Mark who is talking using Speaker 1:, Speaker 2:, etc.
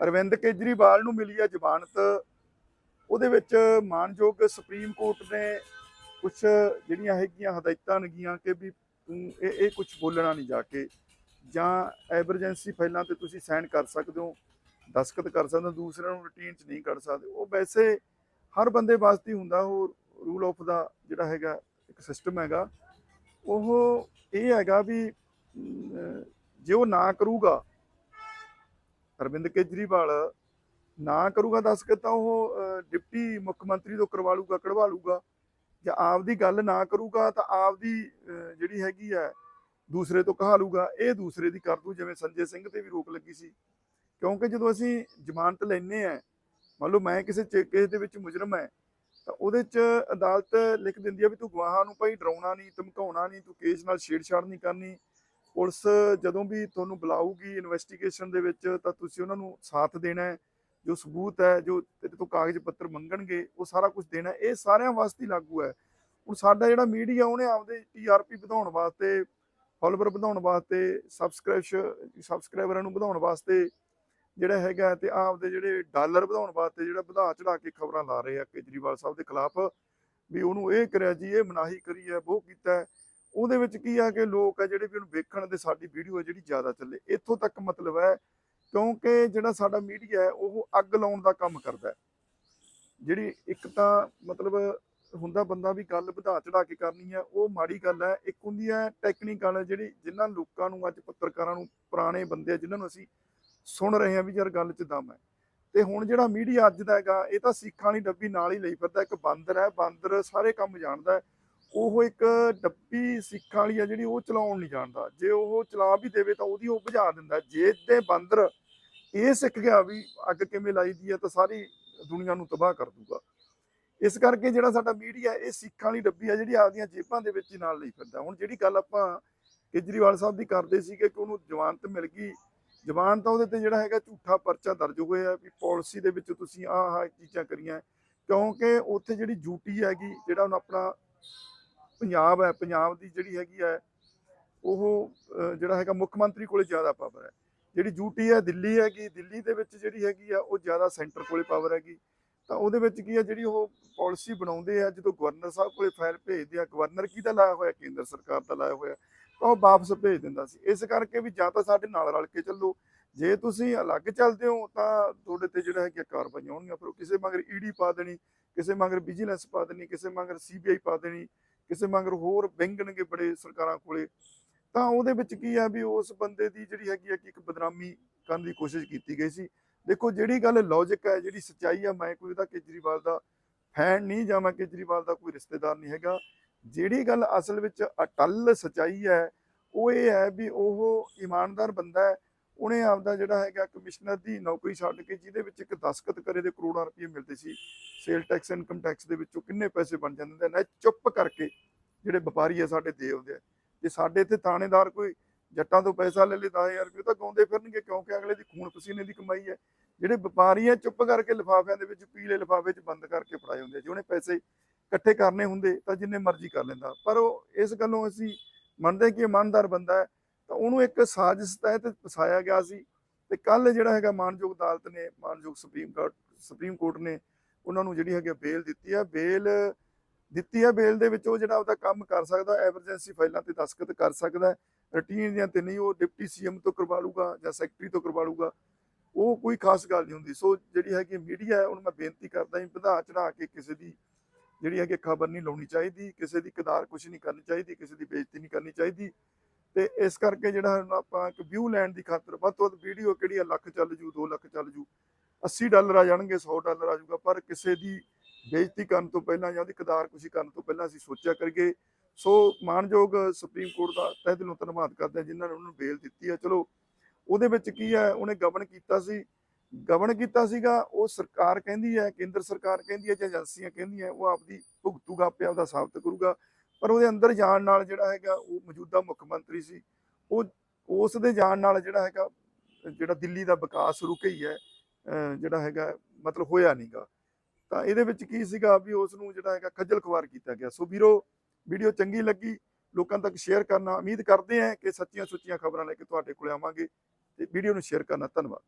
Speaker 1: ਅਰਵਿੰਦ ਕੇਜਰੀਵਾਲ ਨੂੰ ਮਿਲੀ ਹੈ ਜ਼ਮਾਨਤ। ਉਹਦੇ ਵਿੱਚ ਮਾਨਯੋਗ ਸੁਪਰੀਮ ਕੋਰਟ ਨੇ ਕੁਝ ਜਿਹੜੀਆਂ ਹੈਗੀਆਂ ਹਦਾਇਤਾਂ ਨਗੀਆਂ ਕਿ ਵੀ ਤੂੰ ਇਹ ਇਹ ਕੁਝ ਬੋਲਣਾ ਨਹੀਂ ਜਾ ਕੇ। ਜਾਂ ਐਮਰਜੈਂਸੀ ਫਾਈਲਾਂ ਤੇ ਤੁਸੀਂ ਸਾਈਨ ਕਰ ਸਕਦੇ ਹੋ ਦਸਖਤ ਕਰ ਸਕਦੇ ਹੋ, ਦੂਸਰਿਆਂ ਨੂੰ ਰੂਟੀਨ 'ਚ ਨਹੀਂ ਕਰ ਸਕਦੇ। ਉਹ ਵੈਸੇ ਹਰ ਬੰਦੇ ਵਾਸਤੇ ਹੁੰਦਾ, ਉਹ ਰੂਲ ਆਫ ਦਾ ਜਿਹੜਾ ਹੈਗਾ, ਇੱਕ ਸਿਸਟਮ ਹੈਗਾ। ਉਹ ਇਹ ਹੈਗਾ ਵੀ ਜੇ ਉਹ ਨਾ ਕਰੂਗਾ ਅਰਵਿੰਦ ਕੇਜਰੀਵਾਲ ਨਾ ਕਰੂਗਾ ਦੱਸ ਕੇ ਤਾਂ ਉਹ ਡਿਪਟੀ ਮੁੱਖ ਮੰਤਰੀ ਤੋਂ ਕਰਵਾ ਲੂਗਾ ਕਢਵਾ ਲੂਗਾ। ਜੇ ਆਪਦੀ ਗੱਲ ਨਾ ਕਰੂਗਾ ਤਾਂ ਆਪਦੀ ਅਹ, ਜਿਹੜੀ ਹੈਗੀ ਹੈ ਦੂਸਰੇ ਤੋਂ ਕਹਾ ਲੂਗਾ। ਇਹ ਦੂਸਰੇ ਦੀ ਕਰ ਦੂ ਜਿਵੇਂ ਸੰਜੇ ਸਿੰਘ ਤੇ ਵੀ ਰੋਕ ਲੱਗੀ ਸੀ। ਕਿਉਂਕਿ ਜਦੋਂ ਅਸੀਂ ਜ਼ਮਾਨਤ ਲੈਨੇ ਆ ਮੰਨ ਲਓ ਮੈਂ ਕਿਸੇ ਕੇਸ ਦੇ ਵਿੱਚ ਮੁਜਰਮ ਹੈ ਤਾਂ ਉਹਦੇ ਚ ਅਦਾਲਤ ਲਿਖ ਦਿੰਦੀ ਆ ਵੀ ਤੂੰ ਗਵਾਹਾਂ ਨੂੰ ਭਾਈ ਡਰਾਉਣਾ ਨਹੀਂ ਧਮਕਾਉਣਾ ਨਹੀਂ ਤੂੰ ਕੇਸ ਨਾਲ ਛੇੜਛਾੜ ਨਹੀਂ ਕਰਨੀ। ਪੁਲਿਸ ਜਦੋਂ ਵੀ ਤੁਹਾਨੂੰ ਬੁਲਾਊਗੀ ਇਨਵੈਸਟੀਗੇਸ਼ਨ ਦੇ ਵਿੱਚ, ਤਾਂ ਤੁਸੀਂ ਉਹਨਾਂ ਨੂੰ ਸਾਥ ਦੇਣਾ ਹੈ। ਜੋ ਸਬੂਤ ਹੈ, ਜੋ ਤੇਰੇ ਤੋਂ ਕਾਗਜ਼ ਪੱਤਰ ਮੰਗਣਗੇ, ਉਹ ਸਾਰਾ ਕੁਝ ਦੇਣਾ ਇਹ ਸਾਰਿਆਂ ਵਾਸਤੇ ਹੀ ਲਾਗੂ ਹੈ। ਹੁਣ ਸਾਡਾ ਜਿਹੜਾ ਮੀਡੀਆ, ਉਹਨੇ ਆਪਦੇ ਟੀਆਰਪੀ ਵਧਾਉਣ ਵਾਸਤੇ ਫਾਲੋਵਰ ਵਧਾਉਣ ਵਾਸਤੇ ਸਬਸਕ੍ਰਿਪਸ਼ਨ ਸਬਸਕ੍ਰਾਈਬਰਾਂ ਨੂੰ ਵਧਾਉਣ ਵਾਸਤੇ ਜਿਹੜਾ ਹੈਗਾ ਤੇ ਆਪਦੇ ਜਿਹੜੇ ਡਾਲਰ ਵਧਾਉਣ ਵਾਸਤੇ ਜਿਹੜਾ ਵਧਾ ਚੜਾ ਕੇ ਖਬਰਾਂ ਲਾ ਰਹੇ ਆ ਕੇਜਰੀਵਾਲ ਸਾਹਿਬ ਦੇ ਖਿਲਾਫ, ਵੀ ਉਹਨੂੰ ਇਹ ਕਰਿਆ ਜੀ, ਇਹ ਮਨਾਹੀ ਕਰੀ ਹੈ ਉਹ ਕੀਤਾ ਉਹਦੇ ਵਿੱਚ ਕੀ ਆ ਕਿ ਲੋਕ ਆ ਜਿਹੜੇ ਵੀ ਉਹਨੂੰ ਵੇਖਣ ਤੇ ਸਾਡੀ ਵੀਡੀਓ ਹੈ ਜਿਹੜੀ ਜ਼ਿਆਦਾ ਚੱਲੇ, ਇੱਥੋਂ ਤੱਕ ਮਤਲਬ ਹੈ ਕਿਉਂਕਿ ਜਿਹੜਾ ਸਾਡਾ ਮੀਡੀਆ ਹੈ, ਉਹ ਅੱਗ ਲਾਉਣ ਦਾ ਕੰਮ ਕਰਦਾ ਹੈ। ਜਿਹੜੀ ਇੱਕ ਤਾਂ ਮਤਲਬ ਹੁੰਦਾ ਬੰਦਾ ਵੀ ਗੱਲ ਵਧਾ ਚੜਾ ਕੇ ਕਰਨੀ ਹੈ ਉਹ ਮਾੜੀ ਗੱਲ ਹੈ। ਇੱਕ ਹੁੰਦੀ ਹੈ ਟੈਕਨੀਕਲ ਜਿਹੜੀ ਜਿਨ੍ਹਾਂ ਲੋਕਾਂ ਨੂੰ ਅੱਜ ਪੱਤਰਕਾਰਾਂ ਨੂੰ ਪੁਰਾਣੇ ਬੰਦੇ ਆ, ਜਿਨ੍ਹਾਂ ਨੂੰ ਅਸੀਂ ਸੁਣ ਰਹੇ ਹਾਂ ਵੀ ਯਾਰ ਗੱਲ 'ਚ ਦਮ ਹੈ। ਤੇ ਹੁਣ ਜਿਹੜਾ ਮੀਡੀਆ ਅੱਜ ਦਾ ਹੈਗਾ, ਇਹ ਤਾਂ ਸਿੱਖਾਂ ਵਾਲੀ ਡੱਬੀ ਨਾਲ ਹੀ ਲਈ ਫਿਰਦਾ, ਇੱਕ ਬਾਂਦਰ ਹੈ, ਬਾਂਦਰ ਸਾਰੇ ਕੰਮ ਜਾਣਦਾ ਹੈ। ਉਹ ਇੱਕ ਡੱਬੀ ਸਿੱਖਾਂ ਵਾਲੀ ਆ ਜਿਹੜੀ ਉਹ ਚਲਾਉਣ ਨਹੀਂ ਜਾਣਦਾ। ਜੇ ਉਹ ਚਲਾ ਵੀ ਦੇਵੇ ਤਾਂ ਉਹਦੀ ਉਹ ਬੁਝਾ ਦਿੰਦਾ। ਜੇ ਤੇ ਬਾਂਦਰ ਇਹ ਸਿੱਖ ਗਿਆ ਵੀ ਅੱਗ ਕਿਵੇਂ ਲਾਈਦੀ ਹੈ ਤਾਂ ਸਾਰੀ ਦੁਨੀਆ ਨੂੰ ਤਬਾਹ ਕਰ ਦੂਗਾ। ਇਸ ਕਰਕੇ ਜਿਹੜਾ ਸਾਡਾ ਮੀਡੀਆ ਇਹ ਸਿੱਖਾਂ ਵਾਲੀ ਡੱਬੀ ਆ ਜਿਹੜੀ ਆਪਦੀਆਂ ਜੇਬਾਂ ਦੇ ਵਿੱਚ ਨਾਲ ਲਈ ਫਿਰਦਾ। ਹੁਣ ਜਿਹੜੀ ਗੱਲ ਆਪਾਂ ਕੇਜਰੀਵਾਲ ਸਾਹਿਬ ਦੀ ਕਰਦੇ ਸੀਗੇ ਕਿ ਉਹਨੂੰ ਜ਼ਮਾਨਤ ਮਿਲ ਗਈ। ਜ਼ਮਾਨਤ ਤਾਂ ਉਹਦੇ ਤੇ ਜਿਹੜਾ ਹੈਗਾ ਝੂਠਾ ਪਰਚਾ ਦਰਜ ਹੋਇਆ ਵੀ ਪਾਲਿਸੀ ਦੇ ਵਿੱਚ ਤੁਸੀਂ ਆਹ ਆਹ ਚੀਜ਼ਾਂ ਕਰੀਆਂ। ਕਿਉਂਕਿ ਉੱਥੇ ਜਿਹੜੀ ਡਿਊਟੀ ਹੈਗੀ ਜਿਹੜਾ ਹੁਣ ਆਪਣਾ ਪੰਜਾਬ ਹੈ, ਪੰਜਾਬ ਦੀ ਜਿਹੜੀ ਹੈਗੀ ਹੈ, ਉਹ ਜਿਹੜਾ ਹੈਗਾ ਮੁੱਖ ਮੰਤਰੀ ਕੋਲੇ ਜ਼ਿਆਦਾ ਪਾਵਰ ਹੈ। ਜਿਹੜੀ ਯੂਟੀ ਹੈ ਦਿੱਲੀ ਹੈਗੀ, ਦਿੱਲੀ ਦੇ ਵਿੱਚ ਜਿਹੜੀ ਹੈਗੀ ਆ, ਉਹ ਜ਼ਿਆਦਾ ਸੈਂਟਰ ਕੋਲੇ ਪਾਵਰ ਹੈਗੀ। ਤਾਂ ਉਹਦੇ ਵਿੱਚ ਕੀ ਹੈ ਜਿਹੜੀ ਉਹ ਪਾਲਿਸੀ ਬਣਾਉਂਦੇ ਆ, ਜਦੋਂ ਗਵਰਨਰ ਸਾਹਿਬ ਕੋਲੇ ਫਾਈਲ ਭੇਜਦੇ ਆ ਗਵਰਨਰ ਕਿਹਦਾ ਲਾਇਆ ਹੋਇਆ? ਕੇਂਦਰ ਸਰਕਾਰ ਦਾ ਲਾਇਆ ਹੋਇਆ। ਤਾਂ ਉਹ ਵਾਪਸ ਭੇਜ ਦਿੰਦਾ ਸੀ। ਇਸ ਕਰਕੇ ਵੀ ਜਾਂ ਤਾਂ ਸਾਡੇ ਨਾਲ ਰਲ ਕੇ ਚੱਲੋ। ਜੇ ਤੁਸੀਂ ਅਲੱਗ ਚੱਲਦੇ ਹੋ, ਤਾਂ ਤੁਹਾਡੇ ਤੇ ਜਿਹੜਾ ਹੈ ਕਿ ਕਾਰਵਾਈਆਂ ਹੋਣਗੀਆਂ। ਫਿਰ ਉਹ ਕਿਸੇ ਮਗਰ ਈਡੀ ਪਾ ਦੇਣੀ, ਕਿਸੇ ਮਗਰ ਵਿਜੀਲੈਂਸ ਪਾ ਦੇਣੀ, ਕਿਸੇ ਮਗਰ ਸੀਬੀਆਈ ਪਾ ਦੇਣੀ। ਕਿਸੇ ਮਗਰ ਹੋਰ ਵਿੰਗਣਗੇ ਬੜੇ ਸਰਕਾਰਾਂ ਕੋਲੇ, ਤਾਂ ਉਹਦੇ ਵਿੱਚ ਕੀ ਆ ਵੀ ਉਸ ਬੰਦੇ ਦੀ ਜਿਹੜੀ ਹੈਗੀ ਆ ਕਿ ਇੱਕ ਬਦਨਾਮੀ ਕਰਨ ਦੀ ਕੋਸ਼ਿਸ਼ ਕੀਤੀ ਗਈ ਸੀ। ਦੇਖੋ ਜਿਹੜੀ ਗੱਲ ਲੌਜੀਕ ਹੈ, ਜਿਹੜੀ ਸੱਚਾਈ ਆ, ਮੈਂ ਕੋਈ ਉਹਦਾ ਕੇਜਰੀਵਾਲ ਦਾ ਫੈਨ ਨਹੀਂ ਜਾਂ ਮੈਂ ਕੇਜਰੀਵਾਲ ਦਾ ਕੋਈ ਰਿਸ਼ਤੇਦਾਰ ਨਹੀਂ ਹੈਗਾ। ਜਿਹੜੀ ਗੱਲ ਅਸਲ ਵਿੱਚ ਅਟਲ ਸੱਚਾਈ ਹੈ, ਉਹ ਇਹ ਹੈ ਵੀ ਉਹ ਇਮਾਨਦਾਰ ਬੰਦਾ ਹੈ ਉਹਨੇ ਆਪਦਾ ਜਿਹੜਾ ਹੈਗਾ ਕਮਿਸ਼ਨਰ ਦੀ ਨੌਕਰੀ ਛੱਡ ਕੇ ਜਿਹਦੇ ਵਿੱਚ ਇੱਕ ਦਸਖਤ ਕਰੇ ਦੇ ਕਰੋੜਾਂ ਰੁਪਏ ਮਿਲਦੇ ਸੀ ਸੇਲ ਟੈਕਸ ਇਨਕਮ ਟੈਕਸ ਦੇ ਵਿੱਚੋਂ ਕਿੰਨੇ ਪੈਸੇ ਬਣ ਜਾਂਦੇ ਨੇ ਚੁੱਪ ਕਰਕੇ ਜਿਹੜੇ ਵਪਾਰੀ ਆ ਸਾਡੇ ਦੇ ਆਉਂਦੇ ਆ। ਜੇ ਸਾਡੇ ਇੱਥੇ ਥਾਣੇਦਾਰ ਕੋਈ ਜੱਟਾਂ ਤੋਂ ਪੈਸਾ ਲੈ ਲੇ 10000 ਰੁਪਏ ਤਾਂ ਗਾਉਂਦੇ ਫਿਰਨਗੇ ਕਿਉਂਕਿ ਅਗਲੇ ਦੀ ਖੂਨ ਪਸੀਨੇ ਦੀ ਕਮਾਈ ਹੈ। ਜਿਹੜੇ ਵਪਾਰੀ ਆ, ਚੁੱਪ ਕਰਕੇ ਲਿਫਾਫਿਆਂ ਦੇ ਵਿੱਚ, ਪੀਲੇ ਲਿਫਾਫੇ 'ਚ ਬੰਦ ਕਰਕੇ ਫੜਾਏ ਹੁੰਦੇ ਆ। ਜੇ ਉਹਨੇ ਪੈਸੇ ਇਕੱਠੇ ਕਰਨੇ ਹੁੰਦੇ ਤਾਂ ਜਿੰਨੇ ਮਰਜ਼ੀ ਕਰ ਲੈਂਦਾ। ਪਰ ਉਹ ਇਸ ਗੱਲੋਂ ਅਸੀਂ ਮੰਨਦੇ ਕਿ ਇਮਾਨਦਾਰ ਬੰਦਾ ਹੈ। ਉਹਨੂੰ ਇੱਕ ਸਾਜ਼ਿਸ਼ ਤਹਿਤ ਫਸਾਇਆ ਗਿਆ ਸੀ ਤੇ ਕੱਲ ਜਿਹੜਾ ਹੈਗਾ ਮਾਨਯੋਗ ਅਦਾਲਤ ਨੇ, ਮਾਨਯੋਗ ਸੁਪਰੀਮ ਕੋਰਟ ਸੁਪਰੀਮ ਕੋਰਟ ਨੇ ਉਹਨਾਂ ਨੂੰ ਜਿਹੜੀ ਹੈਗੀ ਬੇਲ ਦਿੱਤੀ ਹੈ ਬੇਲ ਦਿੱਤੀ ਹੈ ਬੇਲ ਦੇ ਵਿੱਚ ਉਹ ਜਿਹੜਾ ਉਹਦਾ ਕੰਮ ਕਰ ਸਕਦਾ, ਐਮਰਜੈਂਸੀ ਫਾਈਲਾਂ ਤੇ ਦਸਖਤ ਕਰ ਸਕਦਾ ਰੂਟੀਨ ਦੀਆਂ ਤੇ ਨਹੀਂ ਉਹ ਡਿਪਟੀ ਸੀਐਮ ਤੋਂ ਕਰਵਾ ਲੂਗਾ ਜਾਂ ਸੈਕਟਰੀ ਤੋਂ ਕਰਵਾ ਲੂਗਾ ਉਹ ਕੋਈ ਖਾਸ ਗੱਲ ਨਹੀਂ ਹੁੰਦੀ। ਸੋ ਜਿਹੜੀ ਹੈਗੀ ਮੀਡੀਆ ਹੈ, ਉਹਨੂੰ ਮੈਂ ਬੇਨਤੀ ਕਰਦਾ ਹਾਂ ਵਧਾ ਚੜਾ ਕੇ ਕਿਸੇ ਦੀ ਜਿਹੜੀ ਹੈਗੀ ਖਬਰ ਨਹੀਂ ਲਾਉਣੀ ਚਾਹੀਦੀ, ਕਿਸੇ ਦੀ ਕਦਾਰ ਕੁਛ ਨਹੀਂ ਕਰਨੀ ਚਾਹੀਦੀ, ਕਿਸੇ ਦੀ ਬੇਇੱਜ਼ਤੀ ਨਹੀਂ ਕਰਨੀ ਚਾਹੀਦੀ। ਤੇ ਇਸ ਕਰਕੇ ਜਿਹੜਾ ਹੁਣ ਆਪਾਂ ਇੱਕ ਵਿਊ ਲੈਣ ਦੀ ਖਾਤਰ ਵੱਧ ਤੋਂ ਵੱਧ ਵੀਡੀਓ ਕਿਹੜੀ ਆ? ਲੱਖ ਚੱਲ ਜੂ 2 ਲੱਖ ਚੱਲ ਜੂ। 80 ਡਾਲਰ ਆ ਜਾਣਗੇ 100 ਡਾਲਰ ਆ ਜਾਊਗਾ। ਪਰ ਕਿਸੇ ਦੀ ਬੇਇੱਜ਼ਤੀ ਕਰਨ ਤੋਂ ਪਹਿਲਾਂ ਜਾਂ ਉਹਦੀ ਕਦਾਰ ਕੁਸ਼ੀ ਕਰਨ ਤੋਂ ਪਹਿਲਾਂ ਅਸੀਂ ਸੋਚਿਆ ਕਰੀਏ। ਸੋ ਮਾਨਯੋਗ ਸੁਪਰੀਮ ਕੋਰਟ ਦਾ ਤਹਿ ਦਿਲੋਂ ਧੰਨਵਾਦ ਕਰਦੇ ਹਾਂ ਜਿਨ੍ਹਾਂ ਨੇ ਉਹਨੂੰ ਬੇਲ ਦਿੱਤੀ ਹੈ ਚਲੋ, ਉਹਦੇ ਵਿੱਚ ਕੀ ਹੈ ਉਹਨੇ ਗਵਨ ਕੀਤਾ ਸੀ। ਗਵਨ ਕੀਤਾ ਸੀਗਾ, ਉਹ ਸਰਕਾਰ ਕਹਿੰਦੀ ਹੈ, ਕੇਂਦਰ ਸਰਕਾਰ ਕਹਿੰਦੀ ਹੈ ਜਾਂ ਏਜੰਸੀਆਂ ਕਹਿੰਦੀਆਂ, ਉਹ ਆਪਦੀ ਭੁਗਤੂਗਾ ਆਪੇ ਆਪਦਾ ਸਾਬਤ ਕਰੂਗਾ। ਪਰ ਉਹਦੇ ਅੰਦਰ ਜਾਣ ਨਾਲ ਜਿਹੜਾ ਹੈਗਾ ਉਹ ਮੌਜੂਦਾ ਮੁੱਖ ਮੰਤਰੀ ਸੀ, ਉਹ ਉਸ ਦੇ ਜਾਣ ਨਾਲ ਜਿਹੜਾ ਹੈਗਾ, ਜਿਹੜਾ ਦਿੱਲੀ ਦਾ ਵਿਕਾਸ ਰੁਕੇ ਹੀ ਹੈ ਜਿਹੜਾ ਹੈਗਾ ਮਤਲਬ ਹੋਇਆ ਨਹੀਂਗਾ ਤਾਂ ਇਹਦੇ ਵਿੱਚ ਕੀ ਸੀਗਾ ਵੀ ਉਸ ਨੂੰ ਜਿਹੜਾ ਹੈਗਾ ਖੱਜਲ ਖੁਆਰ ਕੀਤਾ ਗਿਆ। ਸੋ ਵੀਰੋ, ਵੀਡੀਓ ਚੰਗੀ ਲੱਗੀ, ਲੋਕਾਂ ਤੱਕ ਸ਼ੇਅਰ ਕਰਨਾ, ਉਮੀਦ ਕਰਦੇ ਹਾਂ ਕਿ ਸੱਚੀਆਂ ਸੁੱਚੀਆਂ ਖਬਰਾਂ ਲੈ ਕੇ ਤੁਹਾਡੇ ਕੋਲ ਆਵਾਂਗੇ ਤੇ ਵੀਡੀਓ ਨੂੰ ਸ਼ੇਅਰ ਕਰਨਾ। ਧੰਨਵਾਦ।